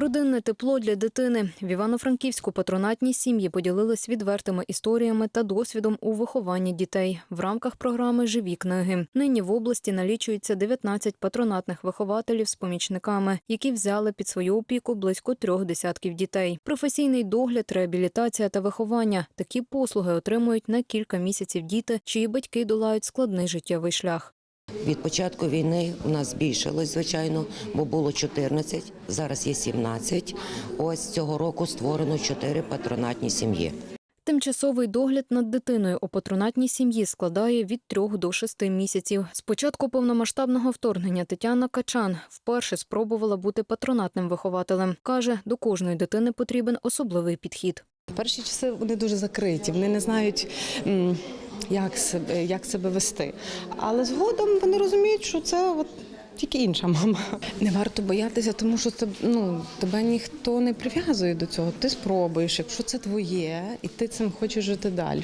Родинне тепло для дитини в Івано-Франківську патронатні сім'ї поділились відвертими історіями та досвідом у вихованні дітей в рамках програми Живі книги. Нині в області налічується 19 патронатних вихователів з помічниками, які взяли під свою опіку близько трьох десятків дітей. Професійний догляд, реабілітація та виховання такі послуги отримують на кілька місяців діти, чиї батьки долають складний життєвий шлях. Від початку війни у нас збільшилось, звичайно, бо було 14, зараз є 17. Ось цього року створено 4 патронатні сім'ї. Тимчасовий догляд над дитиною у патронатній сім'ї складає від трьох до шести місяців. З початку повномасштабного вторгнення Тетяна Качан вперше спробувала бути патронатним вихователем. Каже, до кожної дитини потрібен особливий підхід. Перші часи вони дуже закриті, вони не знають. Як себе, як себе вести. Але згодом вони розуміють, що це от тільки інша мама. Не варто боятися, тому що це, ну, тебе ніхто не прив'язує до цього. Ти спробуєш, якщо це твоє, і ти цим хочеш жити далі,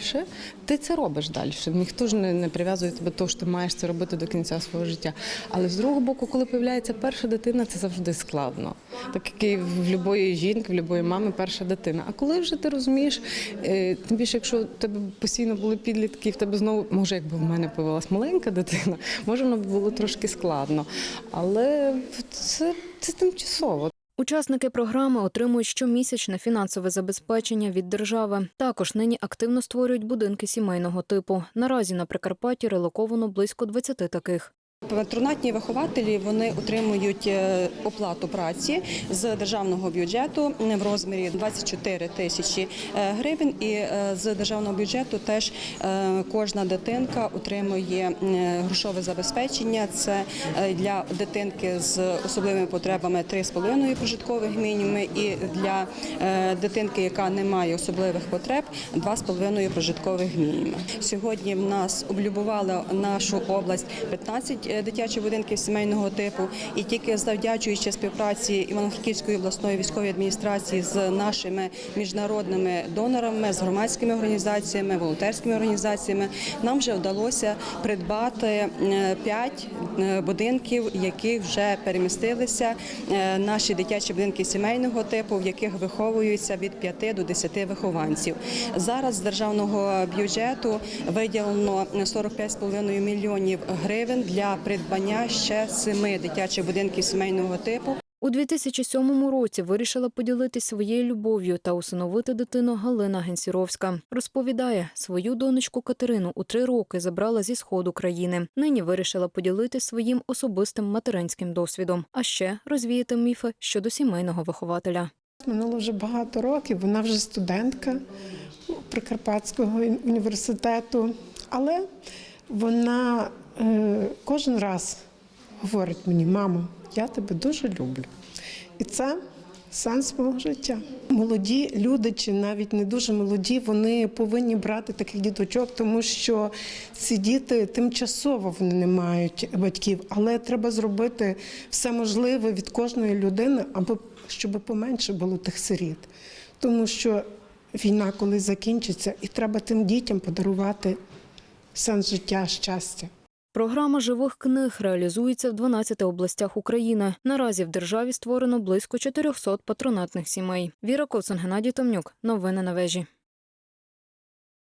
ти це робиш далі. Ніхто ж не, не прив'язує тебе того, що ти маєш це робити до кінця свого життя. Але з другого боку, коли появляється перша дитина, це завжди складно. Так як і в будь-якої жінки, в будь-якої мами перша дитина. А коли вже ти розумієш, е, тим більше, якщо тебе постійно були підлітки, в тебе знову, може, якби в мене появилась маленька дитина, може воно було трошки складно. Але це, це тимчасово. Учасники програми отримують щомісячне фінансове забезпечення від держави. Також нині активно створюють будинки сімейного типу. Наразі на Прикарпатті релоковано близько 20 таких. Патронатні вихователі вони отримують е, оплату праці з державного бюджету в розмірі 24 тисячі е, гривень. І е, з державного бюджету теж е, кожна дитинка отримує е, грошове забезпечення. Це е, для дитинки з особливими потребами 3,5 прожиткових мінімуми, і для е, дитинки, яка не має особливих потреб, 2,5 прожиткових мінімуми. Сьогодні в нас облюбували нашу область 15 дитячих будинків сімейного типу, і тільки завдячуючи співпраці Івано-Франківської обласної військової адміністрації з нашими міжнародними донорами, з громадськими організаціями, волонтерськими організаціями, нам вже вдалося придбати 5 будинків, які вже перемістилися. е, Наші дитячі будинки сімейного типу, в яких виховуються від 5 до 10 вихованців. Зараз з державного бюджету виділено 45,5 мільйонів гривень для придбання ще семи дитячих будинків сімейного типу. У 2007 році вирішила поділитися своєю любов'ю та усиновити дитину Галина Генсіровська. Розповідає, свою донечку Катерину у три роки забрала зі сходу країни. Нині вирішила поділитися своїм особистим материнським досвідом, а ще розвіяти міфи щодо сімейного вихователя. Минуло вже багато років. Вона вже студентка Прикарпатського університету, але вона кожен раз говорить мені, мамо, я тебе дуже люблю. І це сенс мого життя. Молоді люди, чи навіть не дуже молоді, вони повинні брати таких діточок, тому що ці діти тимчасово вони не мають батьків, але треба зробити все можливе від кожної людини, аби щоб поменше було тих сиріт. Тому що війна колись закінчиться, і треба тим дітям подарувати сенс життя, щастя. Програма живих книг реалізується в 12 областях України. Наразі в державі створено близько 400 патронатних сімей. Віра Коцин, Геннадій Томнюк. Новини на вежі.